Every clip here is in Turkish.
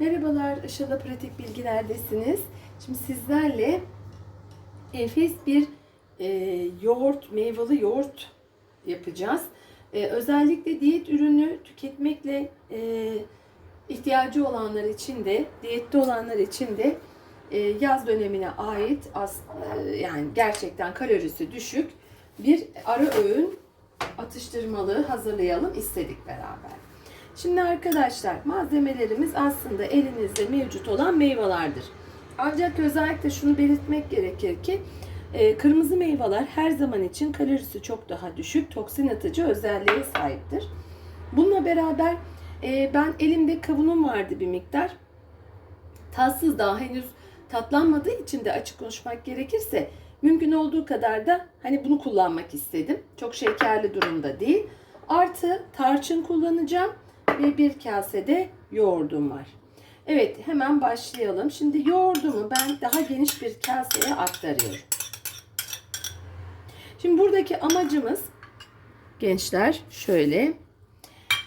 Merhabalar, Işıl'da Pratik Bilgilerdesiniz. Şimdi sizlerle enfes bir e, yoğurt, meyveli yoğurt yapacağız. E, özellikle diyet ürünü tüketmekle e, ihtiyacı olanlar için de, diyette olanlar için de e, yaz dönemine ait as, e, yani gerçekten kalorisi düşük bir ara öğün atıştırmalığı hazırlayalım istedik beraber. Şimdi arkadaşlar malzemelerimiz aslında elinizde mevcut olan meyvelerdir. Ancak özellikle şunu belirtmek gerekir ki e, kırmızı meyveler her zaman için kalorisi çok daha düşük, toksin atıcı özelliğe sahiptir. Bununla beraber e, ben elimde kavunum vardı bir miktar. Tatsız daha henüz tatlanmadığı için de açık konuşmak gerekirse mümkün olduğu kadar da hani bunu kullanmak istedim. Çok şekerli durumda değil. Artı tarçın kullanacağım ve bir kasede yoğurdum var. Evet hemen başlayalım. Şimdi yoğurdumu ben daha geniş bir kaseye aktarıyorum. Şimdi buradaki amacımız gençler şöyle.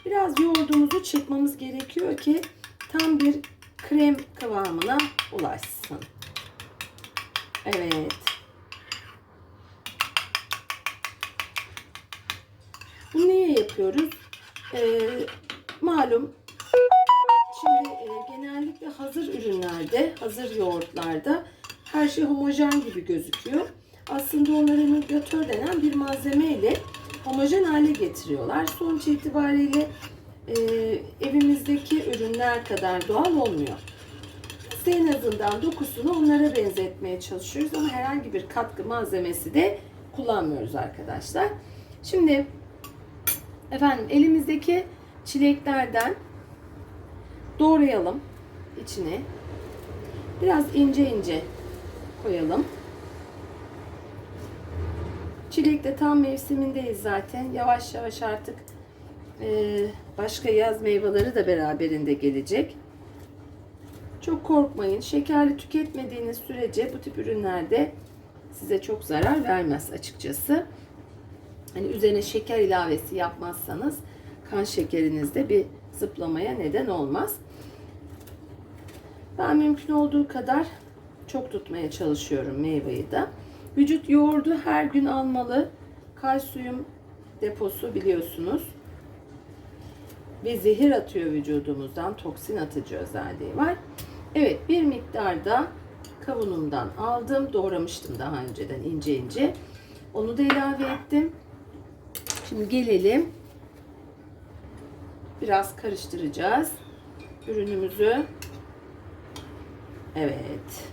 Biraz yoğurdumuzu çırpmamız gerekiyor ki tam bir krem kıvamına ulaşsın. Evet. Bunu niye yapıyoruz? Ee, malum şimdi e, genellikle hazır ürünlerde, hazır yoğurtlarda her şey homojen gibi gözüküyor. Aslında onları emulgatör denen bir malzemeyle homojen hale getiriyorlar. Sonuç itibariyle e, evimizdeki ürünler kadar doğal olmuyor. Biz en azından dokusunu onlara benzetmeye çalışıyoruz ama herhangi bir katkı malzemesi de kullanmıyoruz arkadaşlar. Şimdi efendim elimizdeki çileklerden doğrayalım içine. Biraz ince ince koyalım. Çilek de tam mevsimindeyiz zaten. Yavaş yavaş artık e, başka yaz meyveleri de beraberinde gelecek. Çok korkmayın. Şekerli tüketmediğiniz sürece bu tip ürünlerde size çok zarar vermez açıkçası. Hani üzerine şeker ilavesi yapmazsanız kan şekerinizde bir zıplamaya neden olmaz. Ben mümkün olduğu kadar çok tutmaya çalışıyorum meyveyi de. Vücut yoğurdu her gün almalı. Kalsiyum deposu biliyorsunuz. Ve zehir atıyor vücudumuzdan. Toksin atıcı özelliği var. Evet bir miktarda kavunumdan aldım. Doğramıştım daha önceden ince ince. Onu da ilave ettim. Şimdi gelelim. Biraz karıştıracağız. Ürünümüzü. Evet.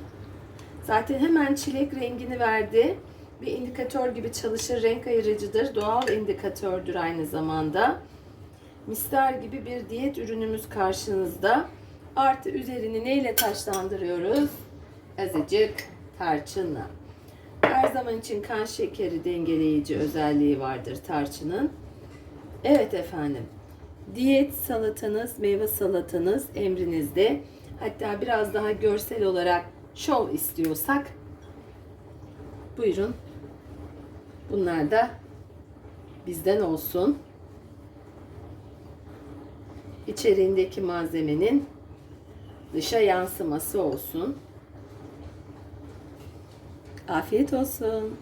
Zaten hemen çilek rengini verdi. Bir indikatör gibi çalışır. Renk ayırıcıdır. Doğal indikatördür aynı zamanda. Mister gibi bir diyet ürünümüz karşınızda. Artı üzerini neyle taşlandırıyoruz? Azıcık tarçınla. Her zaman için kan şekeri dengeleyici özelliği vardır tarçının. Evet efendim. Diyet salatanız, meyve salatanız emrinizde. Hatta biraz daha görsel olarak şov istiyorsak buyurun. Bunlar da bizden olsun. İçeriğindeki malzemenin dışa yansıması olsun. Afiyet olsun.